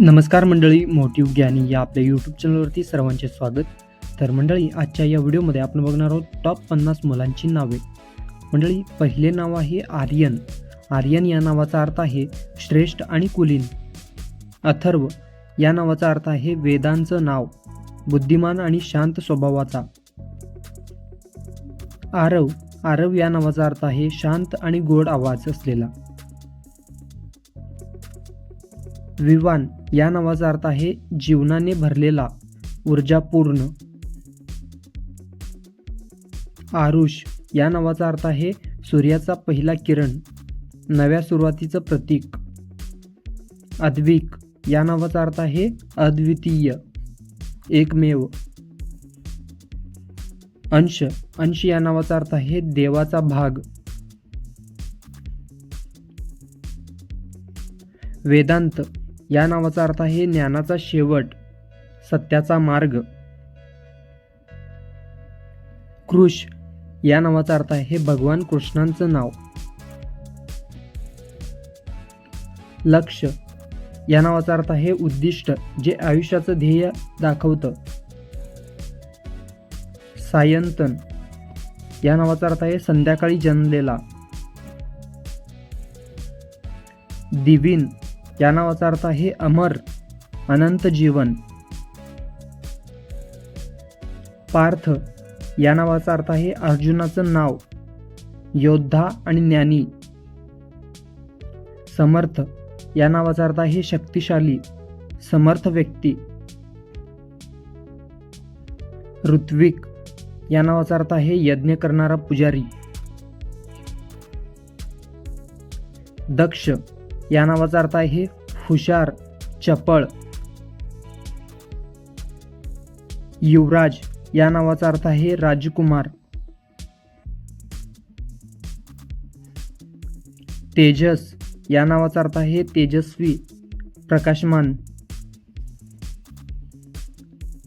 नमस्कार मंडळी मोठी ज्ञानी या आपल्या यूट्यूब चॅनलवरती सर्वांचे स्वागत. तर मंडळी आजच्या या व्हिडिओमध्ये आपण बघणार आहोत टॉप पन्नास मुलांची नावे. मंडळी पहिले नाव आहे आर्यन. आर्यन या नावाचा अर्थ आहे श्रेष्ठ आणि कुलीन. अथर्व या नावाचा अर्थ आहे वेदांचं नाव बुद्धिमान आणि शांत स्वभावाचा. आरव आरव या नावाचा अर्थ आहे शांत आणि गोड आवाज असलेला. विवान या नावाचा अर्थ आहे जीवनाने भरलेला ऊर्जापूर्ण. आरुष या नावाचा अर्थ आहे सूर्याचा पहिला किरण नव्या सुरुवातीचं प्रतीक. अद्विक या नावाचा अर्थ आहे अद्वितीय एकमेव. अंश अंश या नावाचा अर्थ आहे देवाचा भाग. वेदांत या नावाचा अर्थ आहे ज्ञानाचा शेवट सत्याचा मार्ग. कृष या नावाचा अर्थ आहे भगवान कृष्णांचं नाव. लक्ष या नावाचा अर्थ आहे उद्दिष्ट जे आयुष्याचं ध्येय दाखवतं. सायंतन या नावाचा अर्थ आहे संध्याकाळी जन्मलेला. दिवीन या नावाचा अर्थ आहे अमर अनंत जीवन. पार्थ या नावाचा अर्थ आहे अर्जुनाचं नाव योद्धा आणि ज्ञानी. समर्थ या नावाचा अर्थ आहे शक्तिशाली समर्थ व्यक्ती. ऋत्विक या नावाचा अर्थ आहे यज्ञ करणारा पुजारी. दक्ष या नावाचा अर्थ आहे हुशार चपळ. युवराज या नावाचा अर्थ आहे राजकुमार. तेजस या नावाचा अर्थ आहे तेजस्वी प्रकाशमान.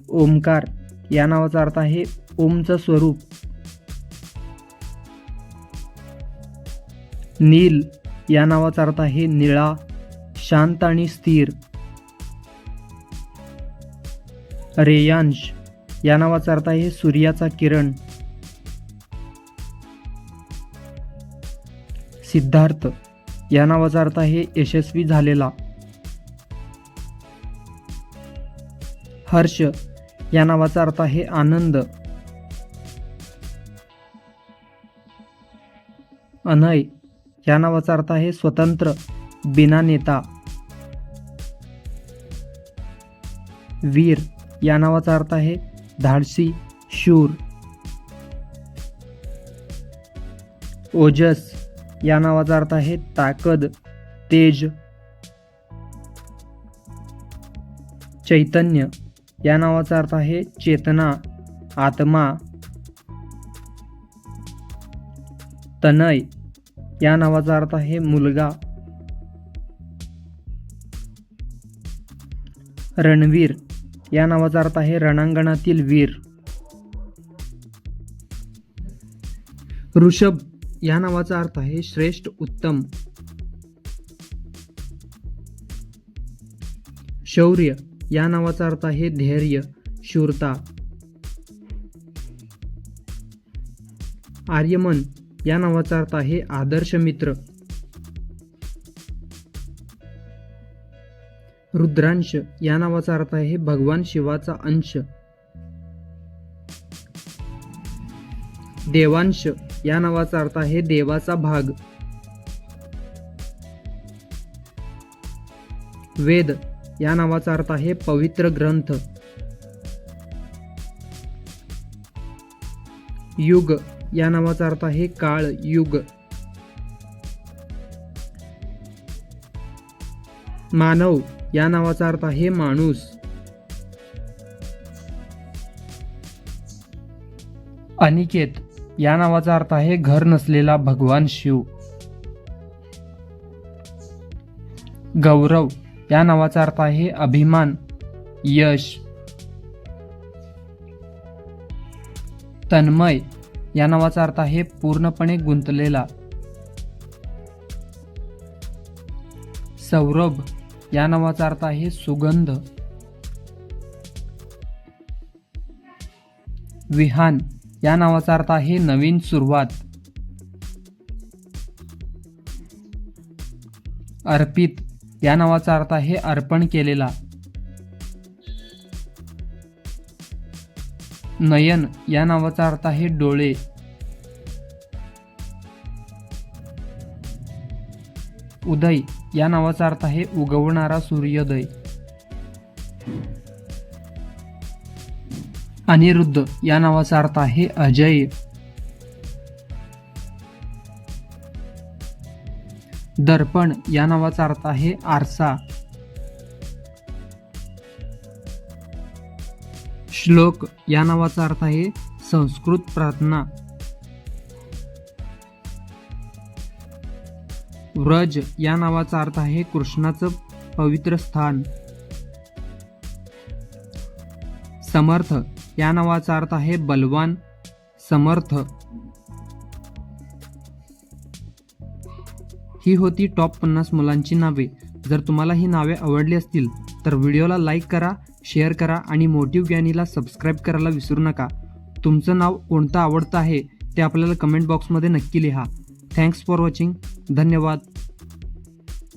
ओमकार या नावाचा अर्थ आहे ओमचं स्वरूप. नील या नावाचा अर्थ आहे निळा शांत आणि स्थिर. रेयांश या नावाचा अर्थ आहे सूर्याचा किरण. सिद्धार्थ या नावाचा अर्थ आहे यशस्वी झालेला. हर्ष या नावाचा अर्थ आहे आनंद. अनय या नावाचा अर्थ आहे स्वतंत्र बिना नेता. वीर या नावाचा अर्थ आहे धाडसी शूर. ओजस या नावाचा अर्थ आहे ताकद तेज. चैतन्य या नावाचा अर्थ आहे चेतना आत्मा. तनय या नावाचा अर्थ आहे मुलगा. रणवीर. या नावाचा अर्थ आहे रणांगणातील वीर. ऋषभ. या नावाचा अर्थ आहे श्रेष्ठ उत्तम. शौर्य. या नावाचा अर्थ आहे धैर्य शूरता. आर्यमन. या नावाचा अर्थ आहे आदर्श मित्र. रुद्रांश या नावाचा अर्थ आहे भगवान शिवाचा अंश. देवांश या नावाचा अर्थ आहे देवाचा भाग. वेद या नावाचा अर्थ आहे पवित्र ग्रंथ. युग या नावाचा अर्थ आहे काळ युग. मानव या नावाचा अर्थ आहे माणूस. अनिकेत या नावाचा अर्थ आहे घर नसलेला भगवान शिव. गौरव या नावाचा अर्थ आहे अभिमान यश. तन्मय या नावाचा अर्थ आहे पूर्णपणे गुंतलेला. सौरभ या नावाचा अर्थ आहे सुगंध. विहान या नावाचा अर्थ आहे नवीन सुरुवात. अर्पित या नावाचा अर्थ आहे अर्पण केलेला. नयन या नावाचा अर्थ आहे डोळे. उदय या नावाचा अर्थ आहे उगवणारा सूर्योदय. अनिरुद्ध या नावाचा अर्थ आहे अजय. दर्पण या नावाचा अर्थ आहे आरसा. श्लोक या नावाचा अर्थ आहे संस्कृत प्रार्थना. व्रज या नावाचा अर्थ आहे कृष्णाचं पवित्र स्थान. समर्थ या नावाचा अर्थ आहे बलवान. समर्थ. ही होती टॉप पन्नास मुलांची नावे. जर तुम्हाला ही नावे आवडली असतील तर व्हिडिओला लाईक करा शेअर करा आणि मोटिव्ह ज्ञानीला सबस्क्राईब करायला विसरू नका. तुमचं नाव कोणतं आवडतं आहे ते आपल्याला कमेंट बॉक्समध्ये नक्की लिहा. थँक्स फॉर वॉचिंग धन्यवाद.